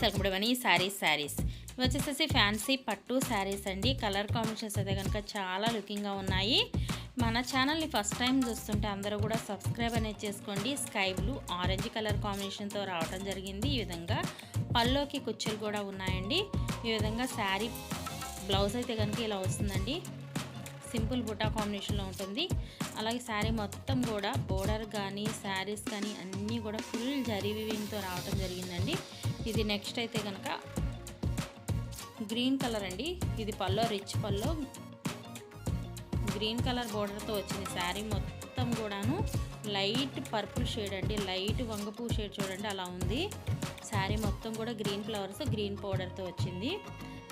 Welcome to money saris saris ఇవి వచ్చేసేసి fancy పట్టు శారీస్ అండి. కలర్ కాంబినేషన్స్ అయితే కనుక చాలా లుకింగ్గా ఉన్నాయి. మన ఛానల్ని ఫస్ట్ టైం చూస్తుంటే అందరూ కూడా సబ్స్క్రైబ్ అనేది చేసుకోండి. స్కై బ్లూ ఆరెంజ్ కలర్ కాంబినేషన్తో రావడం జరిగింది. ఈ విధంగా పల్లోకి కుచ్చులు కూడా ఉన్నాయండి. ఈ విధంగా శారీ బ్లౌజ్ అయితే కనుక ఇలా వస్తుందండి. సింపుల్ బుటా కాంబినేషన్లో ఉంటుంది. అలాగే శారీ మొత్తం కూడా బోర్డర్ కానీ శారీస్ కానీ అన్నీ కూడా ఫుల్ జరీ వివింగ్తో రావడం జరిగిందండి. ఇది నెక్స్ట్ అయితే కనుక గ్రీన్ కలర్ అండి. ఇది పల్లో రిచ్ పల్లో. గ్రీన్ కలర్ బోర్డర్తో వచ్చింది శారీ మొత్తం కూడాను లైట్ పర్పుల్ షేడ్ అండి. లైట్ వంగపూ షేడ్ చూడండి అలా ఉంది. శారీ మొత్తం కూడా గ్రీన్ ఫ్లవర్స్ గ్రీన్ పౌడర్తో వచ్చింది.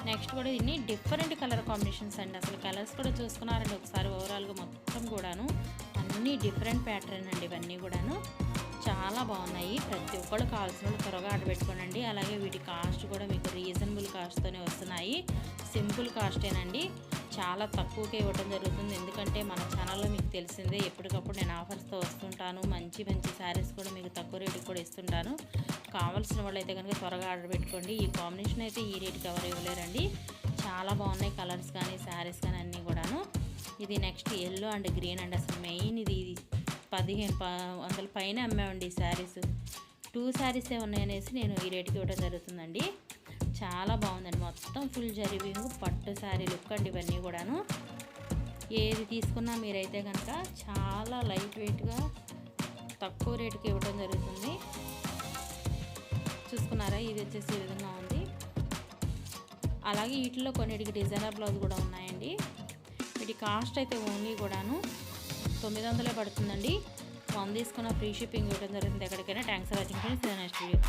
నెక్స్ట్ కూడా ఇన్ని డిఫరెంట్ కలర్ కాంబినేషన్స్ అండి. అసలు కలర్స్ కూడా చూసుకున్నారండి ఒకసారి ఓవరాల్గా మొత్తం కూడాను. అన్నీ డిఫరెంట్ ప్యాటర్న్ అండి ఇవన్నీ కూడాను. చాలా బాగున్నాయి. ప్రతి ఒక్కళ్ళు కావాల్సిన వాళ్ళు త్వరగా ఆర్డర్ పెట్టుకోనండి. అలాగే వీటి కాస్ట్ కూడా మీకు రీజనబుల్ కాస్ట్తోనే వస్తున్నాయి. సింపుల్ కాస్టేనండి. చాలా తక్కువకే ఇవ్వడం జరుగుతుంది. ఎందుకంటే మన ఛానల్లో మీకు తెలిసిందే ఎప్పటికప్పుడు నేను ఆఫర్స్తో వస్తుంటాను. మంచి మంచి శారీస్ కూడా మీకు తక్కువ రేటుకి కూడా ఇస్తుంటాను. కావాల్సిన వాళ్ళు అయితే కనుక త్వరగా ఆర్డర్ పెట్టుకోండి. ఈ కాంబినేషన్ అయితే ఈ రేటుకి ఎవరు ఇవ్వలేరండి. చాలా బాగున్నాయి కలర్స్ కానీ శారీస్ కానీ అన్నీ కూడాను. ఇది next yellow and green and. అసలు మెయిన్ ఇది ఇది పదిహేను ప వందల పైన అమ్మామండి ఈ శారీస్. టూ శారీసే ఉన్నాయనేసి నేను ఈ రేటుకి ఇవ్వడం జరుగుతుందండి. చాలా బాగుందండి. మొత్తం ఫుల్ జరివింగ్ పట్టు శారీ లుక్ అండి ఇవన్నీ కూడాను. ఏది తీసుకున్నా మీరైతే కనుక చాలా లైట్ వెయిట్గా తక్కువ రేటుకి ఇవ్వడం జరుగుతుంది. చూసుకున్నారా? ఇది వచ్చేసి ఈ విధంగా ఉంది. అలాగే వీటిలో కొన్నిటికి డిజైనర్ బ్లౌజ్ కూడా ఉన్నాయండి. వీటి కాస్ట్ అయితే ఓన్లీ కూడాను తొమ్మిది వందలే పడుతుందండి. వన్ తీసుకున్న ఫ్రీ షిప్పింగ్ ఇవ్వడం జరిగింది. ఎక్కడికైనా thanks for watching friends next video